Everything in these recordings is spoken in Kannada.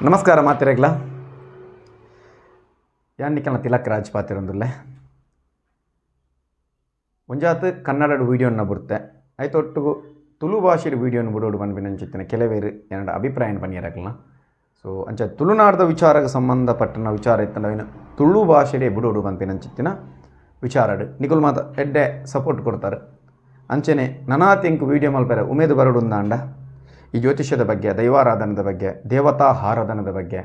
ನಮಸ್ಕಾರ ಮಾತಿರಗ್ಲ ಯಾನ್ನಿಕಲ್ನ ತಿಲಕ್ ರಾಜ್ ಪಾತಿರೊಂದುಲ್ಲೆ ಒಂಜಾತ್ ಕನ್ನಡದ ವೀಡಿಯೋನ ಬರುತ್ತೆ ಐತೊಟ್ಟಿಗೂ ತುಳು ಭಾಷೆಯ ವೀಡಿಯೋನ ಬಿಡೋಡು ಬಂದ್ಬಿನಂಚಿತ್ತಿನ ಕೆಲವೇರು ಏನಡ ಅಭಿಪ್ರಾಯ ಪನಿಯರಕಲ್ನ ಸೊ ಅಂಚ ತುಳುನಾಡದ ವಿಚಾರಕ್ಕೆ ಸಂಬಂಧಪಟ್ಟನ ವಿಚಾರ ಇತ್ತಂಡ ತುಳು ಭಾಷೆಡೆ ಬಿಡೋಡು ಬಂದ್ಬಿನಂಚಿತ್ತಿನ ವಿಚಾರಡು ನಿಕುಲ್ ಮಾತ ಎಡ್ಡೆ ಸಪೋರ್ಟ್ ಕೊಡ್ತಾರೆ ಅಂಚೆನೆ ನನಾತಿ ಎಂಕು ವೀಡಿಯೋ ಮಲ್ಪೆರೆ ಉಮೇದು ಬರಡು ಅಂಡ ಈ ಜ್ಯೋತಿಷ್ಯದ ಬಗ್ಗೆ, ದೈವಾರಾಧನದ ಬಗ್ಗೆ ದೇವತಾ ಆರಾಧನದ ಬಗ್ಗೆ,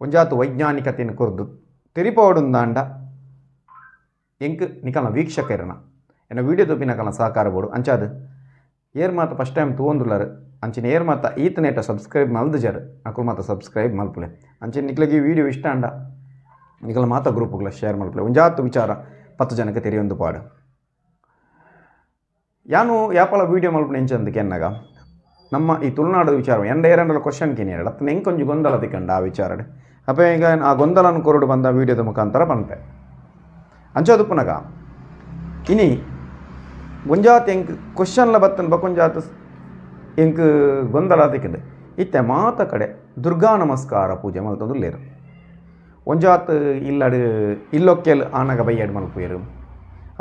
ಒಂಜಾತು ವೈಜ್ಞಾನಿಕತೆಯನ್ನು ಕುರಿದು ತಿರಿಪೋಡುಂದಾಂಡ ಎಂಕ್ ನಿಕಲ್ನ ವೀಕ್ಷಕರನ. ಎನ್ನ ವೀಡಿಯೋ ತುಪ್ಪಿ ನಕಲ್ನ ಸಹಕಾರ ಬೋಡು ಅಂಚಾದು, ಏರ್ ಮಾತ ಫಸ್ಟ್ ಟೈಮ್ ತೂಂದುಲ್ಲರು ಅಂಚಿನ ಏರ್ ಮಾತ ಈತನೇಟ ಸಬ್ಸ್ಕ್ರೈಬ್ ಮಲ್ದು ಜರ್, ಅಕುಲ್ ಮಾತ ಸಬ್ಸ್ಕ್ರೈಬ್ ಮಲ್ಪುಲೆ. ಅಂಚಿನ ನಿಕ್ಲಿಗೆ ಈ ವಿಡಿಯೋ ಇಷ್ಟ ಅಂಡ ನಿಕಲ್ ಮಾತ ಗ್ರೂಪ್ಗಳ ಶೇರ್ ಮಲ್ಪುಲೆ. ಒಂಜಾತು ವಿಚಾರ ಪತ್ತು ಜನಕ್ಕೆ ತೆರೆಯೊಂದು ಪಾಡು. ಯಾನು ಯಾಪಲ ವೀಡಿಯೋ ಮಲ್ಪನ ಎಂಚಂದಕ್ಕೆ ಎನ್ನಗ ನಮ್ಮ ಈ ತುಳುನಾಡು ವಿಚಾರ, ಎಂಡ ಏರಂಡಲ ಕ್ವಶನ್ ಕೇನಿಯರಡು ಅತ್ತ ಹೆಂಗೆ ಕೊಂಚ ಗೊಂದಲ ತಿಕ್ಕಂಡ ಆ ವಿಚಾರಡೆ ಅಪ್ಪ, ಈಗ ಆ ಗೊಂದಲನ ಕೊರಡು ಬಂದ ವೀಡಿಯೋದ ಮುಖಾಂತರ ಬಂದೆ ಅಂಚೋದು ಪುನಗ ಇನಿ ಒಂಜಾತ್ ಎಂಕ್ ಕ್ವಶನ್ಲ ಬತ್ತನ್ ಬಕೊಂಜಾತ್ ಎಂಕ್ ಗೊಂದಲ ತಿಕ್ಕಿದೆ? ಇತ್ತೆ ಮಾತ ಕಡೆ ದುರ್ಗಾ ನಮಸ್ಕಾರ ಪೂಜೆ ಮಲ್ತದು ಲೇರು ಒಂಜಾತ್ ಇಲ್ಲಡು ಇಲ್ಲೊಕ್ಕೆಲ್ ಆನಗ ಬೈಯಡ್ ಮಲ್ಪುಯರು.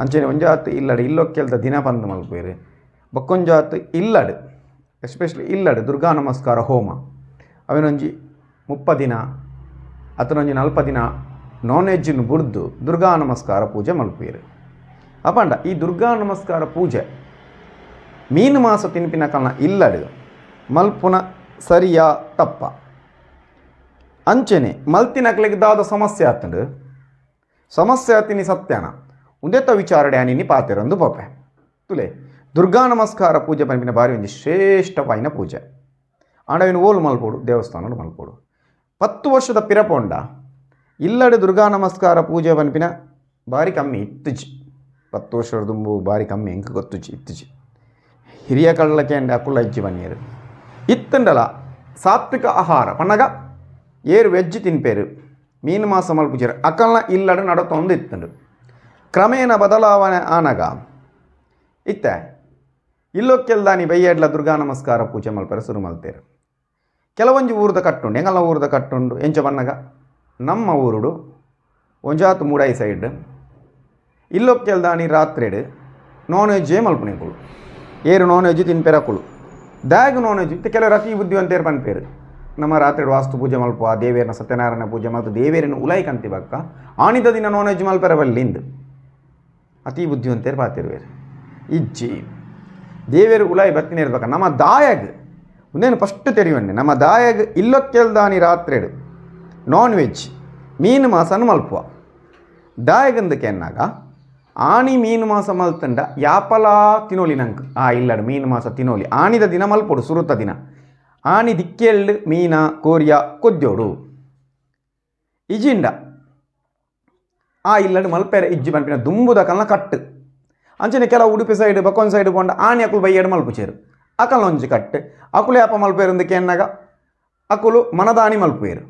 ಅಂಚನೆ ಒಂಜಾತ್ ಇಲ್ಲಡು ಇಲ್ಲೊಕ್ಕೆಲ್ದ ದಿನ ಬಂದು ಮಲ್ಪುಯರು. ಬಕ್ಕೊಂಜಾತ್ ಇಲ್ಲಡು ಎಸ್ಪೆಷಲಿ ಇಲ್ಲಡೆ ದುರ್ಗಾ ನಮಸ್ಕಾರ ಹೋಮ. ಅವನೊಂಜಿ ಮುಪ್ಪ ದಿನ ಅತನೊಂಜಿ ನಲ್ಪ ದಿನ ನಾನ್ ವೆಜ್ಜನ್ನು ಬುಡ್ದು ದುರ್ಗಾ ನಮಸ್ಕಾರ ಪೂಜೆ ಮಲ್ಪುಯರು ಅಪಂಡ ಈ ದುರ್ಗಾ ನಮಸ್ಕಾರ ಪೂಜೆ ಮೀನು ಮಾಸ ತಿನ್ಪಿನ ಕಾರಣ ಇಲ್ಲಡು ಮಲ್ಪುನ ಸರಿಯಾ ತಪ್ಪ. ಅಂಚೆನೆ ಮಲ್ತಿನಕ್ಲೆಗ್ ದಾದ ಸಮಸ್ಯೆ ಆತಂಡು. ಸಮಸ್ಯೆ ಆತಿನಿ ಸತ್ಯನ. ಉಂದೆತ್ತ ವಿಚಾರಡೆ ಅನಿನಿ ಪಾತೆರೊಂದು ಪೊಪೆ. ತುಲೆ ದುರ್ಗಾ ನಮಸ್ಕಾರ ಪೂಜೆ ಪಂಪಿನ ಬಾರಿ ಒಂಜಿ ಶ್ರೇಷ್ಠವಾಯಿನ ಪೂಜೆ. ಆಂಡವಿನ ಓಲು ಮಲ್ಪೋಡು ದೇವಸ್ಥಾನಡು ಮಲ್ಪೋಡು ಪತ್ತು ವರ್ಷದ ಪಿರಪೊಂಡ ಇಲ್ಲಡೆ ದುರ್ಗಾ ನಮಸ್ಕಾರ ಪೂಜೆ ಪಂಪಿನ ಬಾರಿ ಕಮ್ಮಿ ಇತ್ತುಜಿ. ಪತ್ತು ವರ್ಷದ ದುಂಬು ಬಾರಿ ಕಮ್ಮಿ ಎಂಕ್ ಗೊತ್ತುಜಿ, ಇತ್ತುಜಿ. ಹಿರಿಯ ಕಳ್ಳಕ್ಕೆ ಅಂಡ ಅಕ್ಕುಳ ಇಜ್ಜಿ ಬನ್ನಿಯರು. ಇತ್ತಂಡಲ ಸಾತ್ವಿಕ ಆಹಾರ ಪನ್ನಗ ಏರು ವೆಜ್ ತಿನ್ಪೇರು. ಮೀನು ಮಾಸ ಮಲ್ಪುಜರು ಅಕಲ್ನ ಇಲ್ಲಡು ನಡತೊಂದು ಇತ್ತಂಡು. ಕ್ರಮೇಣ ಬದಲಾವಣೆ ಆನಗ, ಇತ್ತೆ ಇಲ್ಲೊಕ್ಕೆಲ್ದಾನಿ ಬೈಯಡ್ಲ ದುರ್ಗಾ ನಮಸ್ಕಾರ ಪೂಜೆ ಮಲ್ಪರೆ ಶುರು ಮಲ್ತೇರು. ಕೆಲವೊಂಜಿ ಊರದ ಕಟ್ಟುಂಡು ಎಂಗಲ್ಲ ಊರದ ಕಟ್ಟುಂಡು, ಎಂಚ ಬನ್ನಗ ನಮ್ಮ ಊರುಡು, ಒಂಜಾತು ಮೂಡೈ ಸೈಡ್. ಇಲ್ಲೊಕ್ಕೆಲ್ದಾನಿ ರಾತ್ರಿಡು ನಾನ್ ವೆಜ್ಜೇ ಮಲ್ಪುಣಿಕುಳು ಏರು ನಾನ್ ವೆಜ್ ತಿನ್ಪೆರಕುಳು ದಾಗ್ ನಾನ್ ವೆಜ್ ಇತ್ತು ಕೆಲವರು ಅತಿ ಬುದ್ಧಿವಂತೇರು ಪನ್ಪೇರು. ನಮ್ಮ ರಾತ್ರಿ ವಾಸ್ತು ಪೂಜೆ ಮಲ್ಪುವ, ದೇವೇರನ ಸತ್ಯನಾರಾಯಣ ಪೂಜೆ ಮತ್ತು ದೇವೇರನ್ನು ಉಲಾಯಿ ಕಂತಿ ಬಕ್ಕ ಆಣಿದ ದಿನ ನಾನ್ ವೆಜ್ ಮಲ್ಪೆರ ಬಲ್ಲಿಂದು. ಅತಿ ಬುದ್ಧಿವಂತೇರು ಪಾತಿರುವೇರು ಇಜ್ಜಿ. ದೇವೇರು ಉಲಾಯಿ ಬತ್ತಿನ ಇರ್ಬೇಕು. ನಮ್ಮ ದಾಯಗ್, ಒಂದೇನು ಫಸ್ಟ್ ತೆರೆಯುವನ್ನೆ ನಮ್ಮ ದಾಯಗ್ ಇಲ್ಲೊಕ್ಕೆಲ್ದಾನಿ ರಾತ್ರಿಡು ನಾನ್ ವೆಜ್ ಮೀನು ಮಾಸನು ಮಲ್ಪುವ. ದಾಯಗಂದಕ್ಕೆ ಕೆನ್ನಾಗ ಆಣಿ ಮೀನು ಮಾಸ ಮಲ್ತಂಡ, ಯಾಪಲ ತಿನೋಲಿ ನಂಗೆ. ಆ ಇಲ್ಲಡು ಮೀನು ಮಾಸ ತಿನೋಲಿ. ಆಣಿದ ದಿನ ಮಲ್ಪೊಡು, ಸುರುತ ದಿನ. ಆಣಿ ದಿಕ್ಕೆಳ್ಳು ಮೀನ, ಕೋರಿಯ ಕೊದ್ದೋಡು ಇಜಿಂಡ. ಆ ಇಲ್ಲಡು ಮಲ್ಪೆರೆ, ಇಜ್ಜಿ ಮಲ್ಪಿನ ದುಂಬುದ ಕಲ್ಲ ಕಟ್ಟು. ಅಂಚನೆ ಕೆಲವು ಉಡುಪಿ ಸೈಡ್ ಬಕ್ಕೊಂದು ಸೈಡ್ ಕೊಂಡ ಆಣಿ ಅಕುಲು ಬೈಯಡು ಮಲ್ಪುಚೇರು ಅಕಲ್ನ ಒಂಜಿ ಕಟ್ಟು ಅಕುಲು ಯಾಪ ಮಲ್ಪೇರಿಂದಕ್ಕೆ ಎನ್ನಾಗ ಅಕುಲು ಮನದಾಣಿ ಮಲ್ಪುಯರು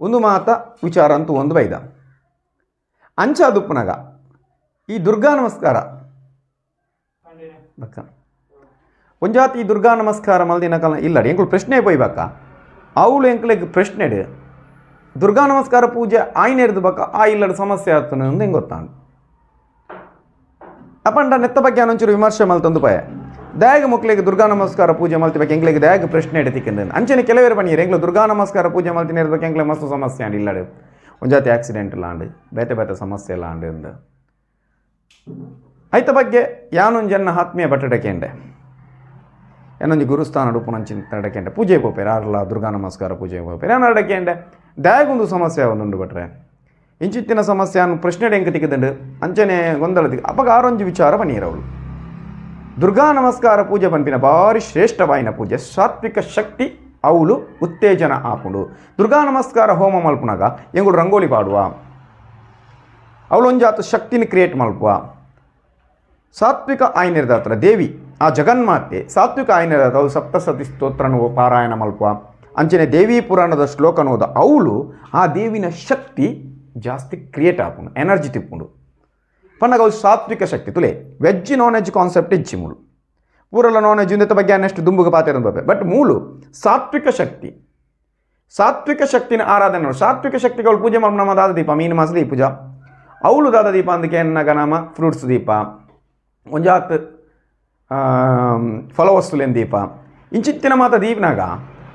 ಒಂದು ಮಾತ ವಿಚಾರ ಅಂತೂ ಒಂದು ಬೈದ ಅಂಚ ದುಪ್ಪುನಗ ಈ ದುರ್ಗಾ ನಮಸ್ಕಾರ ಬಕ್ಕ ಒಂಜಾತಿ ಈ ದುರ್ಗಾ ನಮಸ್ಕಾರ ಮಲ್ದಿನ ಕಾಲ ಇಲ್ಲಡಿ ಎಂಕುಲು ಪ್ರಶ್ನೆ ಪೋಯ್ಬಕ್ಕ ಅವಳು ಎಂಕ್ಲೆಗ್ ಪ್ರಶ್ನೆಡು ದುರ್ಗಾ ನಮಸ್ಕಾರ ಪೂಜೆ ಆಯ್ನೆರ್ದು ಬಕ್ಕ ಆ ಇಲ್ಲಡ ಸಮಸ್ಯೆ ಆಗ್ತಾನೆ ಅಂತ ಹೆಂಗೆ ಗೊತ್ತಾಂಡು ಅಪಂಡ ನೆತ್ತ ಬಗ್ಗೆ ಅನ್ನೊಂಚೂರು ವಿಮರ್ಶೆ ಮಲ್ತೊಂದು ಪಯ. ದಯಾಗ ಮಕ್ಕಳಿಗೆ ದುರ್ಗಾ ನಮಸ್ಕಾರ ಪೂಜೆ ಮಲ್ತಿಬೇಕು ಎಂಗ್ಲಿಗೆ ದಯಾಗ ಪ್ರಶ್ನೆ ಎಡತಿಕ್ಕಿಂದ ಅಂಚನೆ ಕೆಲವೇರು ಬನ್ನಿರು, ಎಂಗ್ಲು ದುರ್ಗಾ ನಮಸ್ಕಾರ ಪೂಜೆ ಮಲ್ತಿನ ಇರ್ಬೇಕು ಎಂಗ್ಲೆ ಮಸ್ತು ಸಮಸ್ಯೆ ಆಂಡ್ ಇಲ್ಲಡು. ಒಂಜಾತಿ ಆಕ್ಸಿಡೆಂಟ್ ಇಲ್ಲ ಆಂಡು, ಬೇತೆ ಬೇತೆ ಸಮಸ್ಯೆ ಇಲ್ಲ ಎಂದು ಐತ ಬಗ್ಗೆ ಜನ ಆತ್ಮೀಯ ಬಟ್ಟಡಕೆಂಡೆ ಏನೊಂದು ಗುರುಸ್ಥಾನ ಉಪನಂಚಿನ ನಡಕೆಂಡೆ ಪೂಜೆ ಪೋಪೇರು ಆರ್ಲ ದುರ್ಗಾ ನಮಸ್ಕಾರ ಪೂಜೆ ಪೋಪೇರು ಏನು ನಡಕೆಂಡೆ? ದಯಾಗೊಂದು ಸಮಸ್ಯೆ ಒಂದು ಬಟ್ರೆ. ಇಂಚಿತ್ತಿನ ಸಮಸ್ಯೆ ಪ್ರಶ್ನೆಡೆ ಪ್ರಶ್ನೆ ಎಂಕ ತಿಕ್ಕದಂಡು ಅಂಚನೆ ಗೊಂದಲ ತಿಕ್ಕ ಅಪಗ ಆರೊಂಜಿ ವಿಚಾರ ಬನ್ನೀರವಳು ದುರ್ಗಾ ನಮಸ್ಕಾರ ಪೂಜೆ ಪಂಪಿನ ಭಾರಿ ಶ್ರೇಷ್ಠವಾಯಿನ ಪೂಜೆ, ಸಾತ್ವಿಕ ಶಕ್ತಿ, ಅವಳು ಉತ್ತೇಜನ ಆಪುಂಡು ದುರ್ಗಾ ನಮಸ್ಕಾರ ಹೋಮ ಮಲ್ಪುನಾಗ ಎಂಗಳು ರಂಗೋಲಿ ಪಾಡುವ. ಅವಳೊಂಜಾತು ಶಕ್ತಿನ ಕ್ರಿಯೇಟ್ ಮಲ್ಪುವ. ಸಾತ್ವಿಕ ಆಯ್ನಿರ್ದಾತ್ರ ದೇವಿ, ಆ ಜಗನ್ಮಾತೆ, ಸಾತ್ವಿಕ ಆಯ್ನಿರ್ದಾತ ಅವಳು ಸಪ್ತಸತಿ ಸ್ತೋತ್ರನು ಪಾರಾಯಣ ಮಲ್ಪುವ. ಅಂಚನೆ ದೇವಿ ಪುರಾಣದ ಶ್ಲೋಕನೋದ ಅವಳು ಆ ದೇವಿನ ಶಕ್ತಿ ಜಾಸ್ತಿ ಕ್ರಿಯೇಟ್ ಆಪುಂಡು ಎನರ್ಜಿ ತಿಪ್ಪುಂಡು ಪನ್ನಗ ಅವು ಸಾತ್ವಿಕ ಶಕ್ತಿ, ತುಲೆ ವೆಜ್ ನಾನ್ ವೆಜ್ ಕಾನ್ಸೆಪ್ಟ್ ಇಜ್ಜಿ ಮೂಲು ಪೂರಲ ನಾನ್ ವೆಜ್ ಇಂದ ಬಗ್ಗೆ ಅನ್ನಷ್ಟು ದುಂಬುಗ ಪಾತ್ರ ಬಟ್ ಮೂಲು ಸಾತ್ವಿಕ ಶಕ್ತಿ. ಸಾತ್ವಿಕ ಶಕ್ತಿನ ಆರಾಧನೆ ಸಾತ್ವಿಕ ಸಾತ್ವಿಕ ಶಕ್ತಿಗಳು ಪೂಜೆ ಮಾಡಿ. ನಮ್ಮ ದಾದ ದೀಪ, ಮೀನು ಮಾಸಲಿ ಪೂಜಾ. ಅವಳು ದಾದ ದೀಪ ಅಂದಕ್ಕೆ ಎನ್ನಗ ನಾಮ ಫ್ರೂಟ್ಸ್ ದೀಪ. ಒಂಜಾತ್ ಫಲವಸ್ತುಲೇನ್ ದೀಪ. ಇಂಚಿತ್ತಿನ ಮಾತ ದೀಪನಾಗ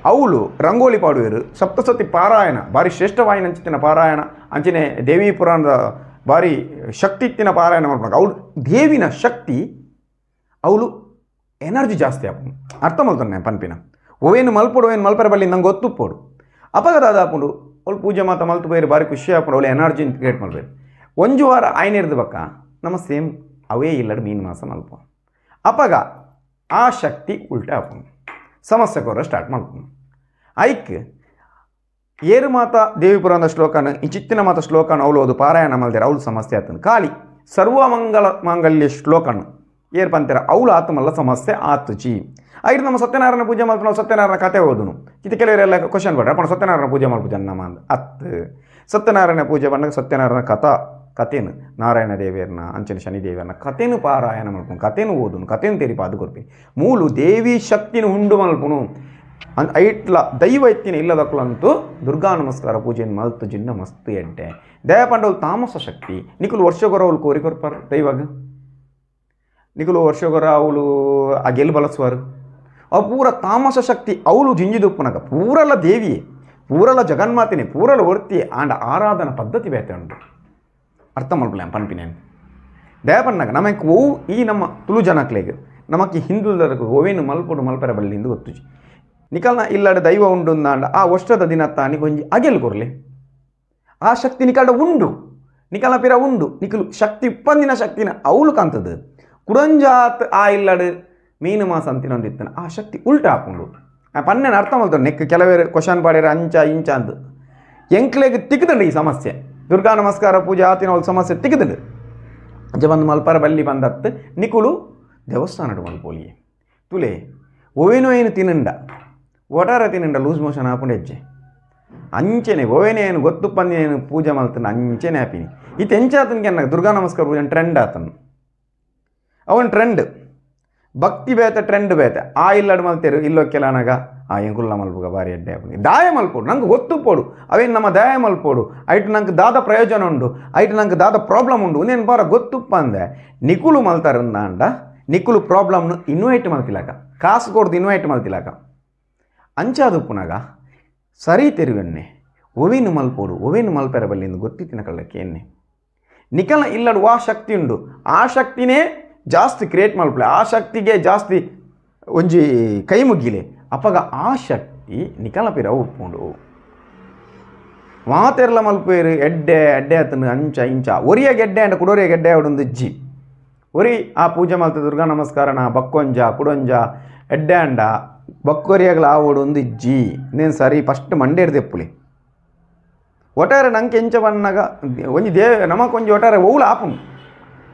ಅವಳು ರಂಗೋಲಿ ಪಾಡುವೆರು, ಸಪ್ತಸತಿ ಪಾರಾಯಣ, ಭಾರಿ ಶ್ರೇಷ್ಠವಾಯಿನ ಅಂಚಿತ್ತಿನ ಪಾರಾಯಣ, ಅಂಚನೆ ದೇವಿ ಪುರಾಣದ ಭಾರಿ ಶಕ್ತಿ ಇತ್ತಿನ ಪಾರಾಯಣ ಮಾಡ್ಬೇಕು. ಅವಳು ದೇವಿನ ಶಕ್ತಿ ಅವಳು ಎನರ್ಜಿ ಜಾಸ್ತಿ ಆಪುಂಡು ಅರ್ಥ ಮಲ್ತಾನೆ ಪನ್ಪಿನ ಓವೇನು ಮಲ್ಪಡು ಏನು ಮಲ್ಪರ ಬಲ್ಲಿ ನಂಗೆ ಗೊತ್ತುಪ್ಪೋಡು ಅಪಗದಾದ ಆಪುಂಡು ಅವಳು ಪೂಜೆ ಮಾತ ಮಲ್ತು ಬೇರೆ ಭಾರಿ ಖುಷಿ ಆಪುಂಡು ಅವಳು ಎನರ್ಜಿ ಕ್ರಿಯೇಟ್ ಮಾಡ್ಬೇಕು. ಒಂದು ವಾರ ಆಯ್ನ ಇರ್ದು ಬಕ್ಕ, ನಮ್ಮ ಸೇಮ್ ಅವೇ ಇಲ್ಲಡ ಮೀನು ಮಾಸ ಮಲ್ಪ. ಅಪಗ ಆ ಶಕ್ತಿ ಉಲ್ಟಾ ಆಪುಂಡು ಸಮಸ್ಯೆ ಕೊರ ಸ್ಟಾರ್ಟ್ ಮಾಡ್ಕೊಂಡು ಐಕ್. ಏರು ಮಾತ ದೇವಿ ಪುರಾಣದ ಶ್ಲೋಕನ ಚಿತ್ತಿನ ಮಾತ ಶ್ಲೋಕನ ಅವಳು ಅದು ಪಾರಾಯಣ ಮಲ್ದಿರ ಅವಳು ಸಮಸ್ಯೆ ಆತನು ಖಾಲಿ ಸರ್ವಮಂಗಲ ಮಾಂಗಲ್ಯ ಶ್ಲೋಕನ, ಏರ್ ಪಂತೀರ ಅವಳು ಆತಮಲ್ಲ ಸಮಸ್ಯೆ ಆತು ಐದು ನಮ್ಮ ಸತ್ಯನಾರಾಯಣ ಪೂಜೆ ಮಾಡ್ತು ನಾವು ಸತ್ಯನಾರಾಯಣ ಕತೆ ಓದುನು. ಇದು ಕೆಲವರೆಲ್ಲ ಕ್ವಶನ್ ಬೇಡ ಅಪ್ಪ ಸತ್ಯನಾರಾಯಣ ಪೂಜೆ ಮಾಡ್ಬೋದು ನಮ್ಮ ಅಂದ ಅತ್ತು ಸತ್ಯನಾರಾಯಣ ಪೂಜೆ ಬಂದಾಗ ಸತ್ಯನಾರಾಯಣ ಕಥಾ, ಕಥೆನು, ನಾರಾಯಣ ದೇವಿಯರ್ನ, ಅಂಚನೆ ಶನಿ ದೇವಿಯರ್ನ ಕಥೆನು ಪಾರಾಯಣ ಮಾಡ್ಕೊಂಡು ಕಥೆನು ಓದುನು, ಕಥೆನು ತೆರಿ ಅದು ಕೊಡ್ಪಿ ಮೂಲು ದೇವಿ ಶಕ್ತಿನ ಉಂಡು ಮಲ್ಪುನು ಅನ್ ಐಟ್ಲ ದೈವ ಎತ್ತಿನ ಇಲ್ಲದಕ್ಕಲಂತೂ ದುರ್ಗಾ ನಮಸ್ಕಾರ ಪೂಜೆಯನ್ನು ಮಲ್ತು ಜಿನ್ನ ಮಸ್ತ್ ಎಡ್ಡೆ ದಯಪಂಡವಳು ತಾಮಸ ಶಕ್ತಿ. ನಿಖಲು ವರ್ಷಗೊರವಳು ಕೋರಿ ಕೊರ್ಪಾರ ದೈವಾಗ? ನಿಖಲು ವರ್ಷಗೊರ ಅವಳು ಆ ಗೆಲ್ ಬಳಸುವಾರು ಅವ ಪೂರ ತಾಮಸ ಶಕ್ತಿ ಅವಳು ಜಿಂಜಿದುಪ್ಪನಗ. ಪೂರಲ ದೇವಿಯೇ ಪೂರಲ ಜಗನ್ಮಾತಿನೇ ಪೂರಲ ವರ್ತಿ ಆಂಡ ಆರಾಧನ ಪದ್ಧತಿ ಬೇತೆ ಉಂಟು ಅರ್ಥ ಮಾಡ್ಕೊಳ್ಳಿ ಪನ್ಪಿನೇನು. ದಯಪನ್ನಾಗ ನಮಗೆ ಓ ಈ ನಮ್ಮ ತುಳು ಜನಕ್ಲೆಗ್ ನಮಕ್ಕೆ ಹಿಂದುಳದರ್ಗು ಓವೇನು ಮಲ್ಪುಡು ಮಲ್ಪರ ಬಲ್ಲಿಂದು ಗೊತ್ತುಜಿ. ನಿಕಲ್ನ ಇಲ್ಲಡೆ ದೈವ ಉಂಡು ಅಂದಾಂಡ ಆ ವರ್ಷದ ದಿನ ತಾನಿ ಕೊಂಜಿ ಅಗೆಲ್ ಕೊರ್ಲೆ. ಆ ಶಕ್ತಿ ನಿಕಲ್ಡ ಉಂಡು. ನಿಕಲ್ನ ಪಿರ ಉಂಡು. ನಿಕಲು ಶಕ್ತಿ ಇಪ್ಪಂದಿನ ಶಕ್ತಿನ ಅವಳು ಕಂತದ ಕುಡಂಜಾತ್ ಆ ಇಲ್ಲಡು ಮೀನು ಮಾಸ ಅಂತಿನೊಂದಿತ್ತನ ಆ ಶಕ್ತಿ ಉಲ್ಟ ಹಾಕೊಂಡು ಆ ಪನ್ನೆನ ಅರ್ಥ ಮಾಡ್ತಾರೆ ನೆಕ್ ಕೆಲವೇ ಕ್ವಶನ್ ಪಾಡ್ಯಾರ ಅಂಚ ಇಂಚ ಅಂತ ಎಂಕ್ಲೆಗೆ ತಿಕ್ಕದಂಡು ಈ ಸಮಸ್ಯೆ. ದುರ್ಗಾ ನಮಸ್ಕಾರ ಪೂಜೆ ಆತಿನ ಅವಳು ಸಮಸ್ಯೆ ತಿಕ್ಕದಂಡು ಅಂಚ ಬಂದು ಮಲ್ಪರ ಬಲ್ಲಿ ಬಂದತ್ತು ನಿಕುಲು ದೇವಸ್ಥಾನಡು ಪೋಲಿಯೇ. ತುಲೆ, ಓವೇನು ಏನು ತಿನ್ನಂಡ ಒಟಾರ ನಿಂಡ ಲೂಸ್ ಮೋಷನ್ ಹಾಕೊಂಡು ಹೆಜ್ಜೆ ಅಂಚೆನೆ ಓವೇನೇನು ಗೊತ್ತು ಪಂದಿ ಏನು ಪೂಜೆ ಮಲ್ತನ ಅಂಚೆನೆ ಆಪಿನಿ ಇದು ಎಂಚಾತನ್ಗೆ ಅನ್ನ ದುರ್ಗಾ ನಮಸ್ಕಾರ ಪೂಜೆ ಟ್ರೆಂಡ್ ಆತನು. ಅವನ್ ಟ್ರೆಂಡ್ ಭಕ್ತಿ ಬೇತೆ ಟ್ರೆಂಡ್ ಬೇತೆ. ಆ ಇಲ್ಲಡ್ ಮಲ್ತೇರು, ಇಲ್ಲೊಕ್ಕೆಲ್ಲ ಅನಗ, ಆ ಎಂಕುಲ್ಲ ಮಲ್ಪುಗ ಬಾರಿ ಎಡ್ಡೆ ಆಪುನಿ ದಾಯ ಮಲ್ಪೋಡು, ನಂಗೆ ಗೊತ್ತು ಪೋಡು. ಅವೇನು ನಮ್ಮ ದಾಯ ಮಲ್ಪೋಡು? ಐಟು ನಂಗೆ ದಾದ ಪ್ರಯೋಜನ ಉಂಡು. ಐಟು ನಂಗೆ ದಾದ ಪ್ರಾಬ್ಲಮ್ ಉಂಡು. ನೀನು ಬಾರ ಗೊತ್ತುಪ್ಪ ಅಂದೆ ನಿಕುಲು ಮಲ್ತಾರಂದ ಅಂಡ ನಿಕುಲು ಪ್ರಾಬ್ಲಮ್ನು ಇನ್ವೈಟ್ ಮಲ್ತಿಲಾಕ. ಕಾಸು ಕೊಡ್ದು ಇನ್ವೈಟ್ ಮಲ್ತಿಲಾಕ. ಅಂಚಾದುಪ್ಪುನಾಗ ಸರಿ ತೆರುವೆನ್ನೆ ಒವೇನು ಮಲ್ಪೋಡು ಒವೇನು ಮಲ್ಪೆರ ಬಲ್ಲಿಂದು ಗೊತ್ತಿತ್ತಿನ ಕಳ್ಳಕ್ಕೆ ಎನ್ನೆ ನಿಖಲ ಇಲ್ಲಡು ವಾ ಶಕ್ತಿ ಉಂಡು ಆ ಶಕ್ತಿನೇ ಜಾಸ್ತಿ ಕ್ರಿಯೇಟ್ ಮಲ್ಪಲೆ ಆ ಶಕ್ತಿಗೆ ಜಾಸ್ತಿ ಒಂಜಿ ಕೈ ಮುಗ್ಗಿಲೆ ಅಪ್ಪಗ ಆ ಶಕ್ತಿ ನಿಖಲ ಪಿರ ಉಪ್ಪುಂಡು. ಮಾತೆರ್ಲ ಮಲ್ಪೇರು ಎಡ್ಡೆ ಎಡ್ಡೆ ಆತನು ಅಂಚ, ಇಂಚ. ಒರಿಯ ಗೆಡ್ಡೆ ಅಂಡ ಕುಡೋರಿಯ ಗೆಡ್ಡೆ ಅವಡೊಂದು ಇಜ್ಜಿ ಒರಿ ಆ ಪೂಜೆ ಮಲ್ತ ದುರ್ಗಾ ನಮಸ್ಕಾರನ, ಬಕ್ಕೊಂಜ, ಕುಡೊಂಜ, ಎಡ್ಡೆ ಅಂಡ. ಬಕ್ಕೊರಿಯಗಳ ಆವಡು ಜಿ ನೀನು ಸರಿ ಫಸ್ಟ್ ಮಂಡೇರ್ ತೆಪ್ಪುಲಿ ಒಟ್ಟಾರೆ ನಂಗೆ ಎಂಚ ಬನ್ನಾಗ ಒಂಜಿ ದೇ ನಮಕೊಂಜಿ ಒಟ್ಟಾರೆ ಓವುಲ ಆಪುನು.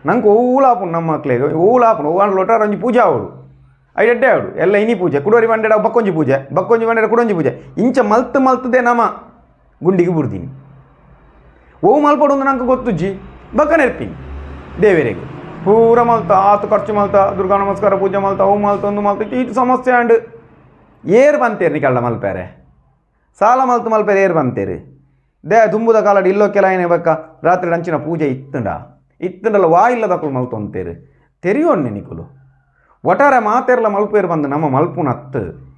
ನಂಗೆ ಓವುಲ ಆಪುನು ನಮ್ಮ ಮಕ್ಳಿಗೆ, ಓವುಲ ಆಪುನು. ಓವಾಂಡ್ಲ ಒಟ್ಟಾರೆ ಒಂಜಿ ಪೂಜೆ ಆವಡು ಐಡೆಡ್ಡೆ ಎಲ್ಲ ಇನಿ ಪೂಜೆ. ಕುಡೋರಿ ಮಂಡೇಡ ಬಕ್ಕೊಂಜಿ ಪೂಜೆ. ಬಕ್ಕೊಂಜಿ ಮಂಡೇಡ ಕುಡೊಂಜಿ ಪೂಜೆ. ಇಂಚ ಮಲ್ತು ಮಲ್ತದೆ ನಮ ಗುಂಡಿಗೆ ಬಿಡ್ತೀನಿ ಓವು ಮಲ್ಪಡು ಒಂದು ನಂಗೆ ಗೊತ್ತುಜ್ಜಿ ಬಕ್ಕ ನೆರ್ಪಿನಿ ದೇವೇರಿಗೆ. ಪೂರ ಮಲ್ತ, ಆತು ಖರ್ಚು ಮಲ್ತ, ದುರ್ಗಾ ನಮಸ್ಕಾರ, ಪೂಜೆ ಮಲ್ತ ಓ ಮಲ್ತ, ಒಂದು ಮಲ್ತ ಇಟ್ಟು ಸಮಸ್ಯೆ ಅಂಡ್ ಏರ್ ಬಂತೇರಿ ನಿಕಳ್ಳ ಮಲ್ಪೇರೆ? ಸಾಲ ಮಲ್ತು ಮಲ್ಪೇರೆ ಏರ್ ಬಂತೇರಿ? ದೇ, ದುಂಬುದ ಕಾಲಡ್ ಇಲ್ಲೋ ಕೆಲ ಏನೇ ಬಕ್ಕ ರಾತ್ರಿ ಅಂಚಿನ ಪೂಜೆ ಇತ್ತುಂಡ? ಇತ್ತುಂಡಲ್ಲ ವಾ ಇಲ್ಲದಕ್ಕಳು ಮಲ್ತು ಅಂತೇರಿ? ತೆರಿಯೋಣ್ಣೆ ನಿಕುಲು. ಒಟ್ಟಾರೆ ಮಾತೆರ್ಲ ಮಲ್ಪೇರು ಬಂದು ನಮ್ಮ ಮಲ್ಪುನ ಅತ್ತು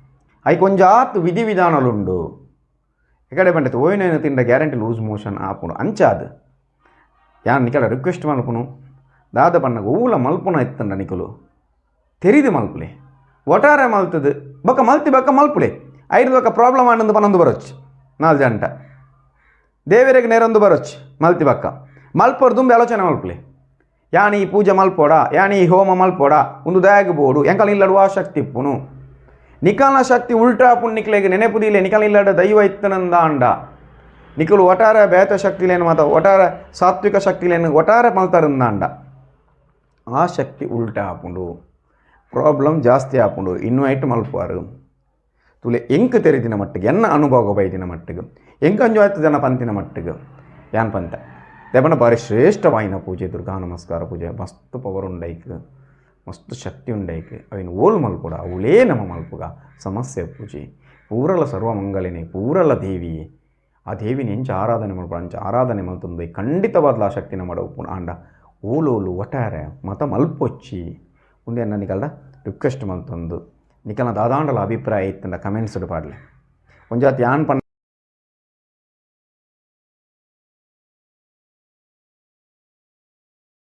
ಐ ಕೊಂಜಾತ್ ವಿಧಿ ವಿಧಾನಲುಂಡು ಎಕಡೆ ಬಂಡೈತೆ ಓಯ್ನೇನು ತಿಂಡ ಗ್ಯಾರಂಟಿ ಲೂಸ್ ಮೋಷನ್ ಆಪುಡು. ಅಂಚಾದು. ಯಾನ್ ನಿಕಡ ರಿಕ್ವೆಸ್ಟ್ ಮಲ್ಪುನು? ದಾದ ಬಣ್ಣಗ ಊಲ ಮಲ್ಪುನ ಇತ್ತಂಡ ನಿಕುಲು. ತೆರಿದು ಮಲ್ಪುಲೆ. ಒಟ್ಟಾರೆ ಮಲ್ತದು ಬೊಕ್ಕ ಮಲ್ತಿ ಬೊಕ್ಕ ಮಲ್ಪುಲೆ ಐದು ಬೊಕ್ಕ ಪ್ರಾಬ್ಲಮ್ ಆನಂದು ಪನೊಂದು ಬರೋಚ್ ನಾಲ್ ಜಂಟ ದೇವರಿಗೆ ನೇರೊಂದು ಬರೋಚ್ ಮಲ್ತಿ ಬಕ್ಕ ಮಲ್ಪೋಡು ತುಂಬಿ ಆಲೋಚನೆ ಮಲ್ಪುಲೆ ಯಾನಿ ಈ ಪೂಜೆ ಮಲ್ಪೋಡ ಯಾನಿ ಈ ಹೋಮ ಮಲ್ಪೋಡ ಒಂದು ದಯಾಗ ಬೋಡು ಎಂಕಲ್ ಇಲ್ಲಡುವ ಶಕ್ತಿ ಇಪ್ಪುನು ನಿಕಲ್ನ ಶಕ್ತಿ ಉಲ್ಟಾ ಪುನ್ ನಿಕ್ಲೆಗೆ ನೆನೆಪುದಿಲೆ ನಿಕಲ್ ಇಲ್ಲಡ ದೈವ ಇತ್ತನಂದ ಅಂಡ ನಿಕಲು ಒಟಾರ ಬೇತ ಶಕ್ತಿಲೇನು ಮಾತ ಒಟಾರ ಸಾತ್ವಿಕ ಶಕ್ತಿಲೇನು ಒಟಾರ ಮಲ್ತಾರಂದ ಅಂಡ ಆ ಶಕ್ತಿ ಉಲ್ಟಾ ಆಪುಂಡು ಪ್ರಾಬ್ಲಮ್ ಜಾಸ್ತಿ ಆಪುಂಡು ಇನ್ವೈಟ್ ಮಲ್ಪಾರು ತುಲೆ ಎಂಕ್ ತೆರಿದಿನ ಮಟ್ಟಿಗೆ, ಎನ್ನ ಅನುಭವ ಬೈದಿನ ಮಟ್ಟಿಗೆ, ಎಂಕ ಆಯ್ತು ಜನ ಪಂತಿನ ಮಟ್ಟಿಗೆ, ಯಾನ್ ಪಂತ? ದೇವನ ಬಾರಿ ಶ್ರೇಷ್ಠವಾಯಿನ ಪೂಜೆ, ದುರ್ಗಾ ನಮಸ್ಕಾರ ಪೂಜೆ, ಮಸ್ತ್ ಪವರ್ ಉಂಡೈಕ್, ಮಸ್ತ್ ಶಕ್ತಿ ಉಂಡೈಕ್, ಅವಿನ ಓಲ್ ಮಲ್ಪುಡ ಅವಳೇ ನಮ್ಮ ಮಲ್ಪುಗ, ಸಮಸ್ಯೆ ಪೂಜೆ. ಪೂರಲ ಸರ್ವಮಂಗಲಿನಿ ಪೂರಲ ದೇವಿ. ಆ ದೇವಿನ ಎಂಚ ಆರಾಧನೆ ಮಾಡ್ಬೋದು ಅಂಚ ಆರಾಧನೆ ಮಲ್ತೊಂದು ಖಂಡಿತವಾದ ಆ ಶಕ್ತಿನ ಪುನಃ ಆಂಡ ಓಲೋಲು ಒಟ್ಟಾರೆ ಮತ ಮಲ್ಪೊಚ್ಚಿ. ಮುಂದೆ ನಿಕಲ್ದ ರಿಕ್ವೆಸ್ಟ್ ಮಂತೊಂದು ನಿಕಲ್ನ ದಾದಾಂಡಲ ಅಭಿಪ್ರಾಯ ಇತ್ತಂಡ ಕಮೆಂಟ್ಸ್ ಪಾಡ್ಲೆ. ಒಂಜಾತಿ ಯಾನ್ ಪನ್ನ